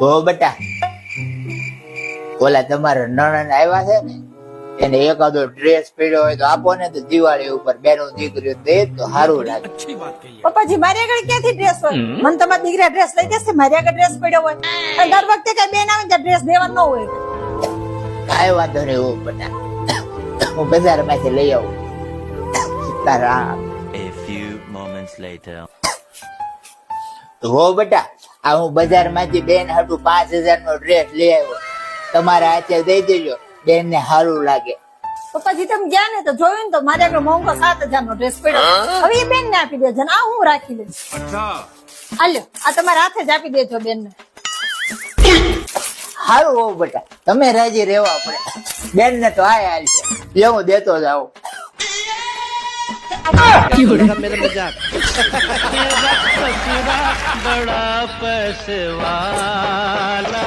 હો બેટા. ઓલા તમારા નણંદ આવ્યા છે ને એને એકાદો ડ્રેસ પહેર્યો હોય તો આપો ને તો દિવાળી ઉપર બેનો દીકરીઓ દે તો સારું લાગે. પપ્પાજી મારી આગળ ક્યાંથી ડ્રેસ હોય? મને તમારા દીકરા ડ્રેસ લઈ જશે મારી આગળ ડ્રેસ પડ્યો હોય. અને દર વખતે કઈ બેન આવે ત્યાં ડ્રેસ દેવા ન હોય. કાંઈ વાંધો નહીં હું બેટા હું બજારમાંથી લઈ આવું. તારા A few moments later. હો બેટા આ હું બજારમાંથી બેન હતું પાંચ હજાર નો ડ્રેસ લઈ આવ્યો. તમારા હાથે દઈ દેજો. બેન ને સારું લાગે. પપ્પાજી તમે ગયા ને તો જોયું ને તો મારે આગળ મોંઘો સાત હજાર નો ડ્રેસ પડ્યો. હવે એ બેન ને આપી દેજો ને આ હું રાખી લઈશ. હાલો આ તમારા હાથે જ આપી દેજો બેન ને સારું હોવ બેટા. તમે રાજી રહેવા પડે. બેન ને તો આ હાલ છે. લે હું દેતો જાઉં. बड़ा वाला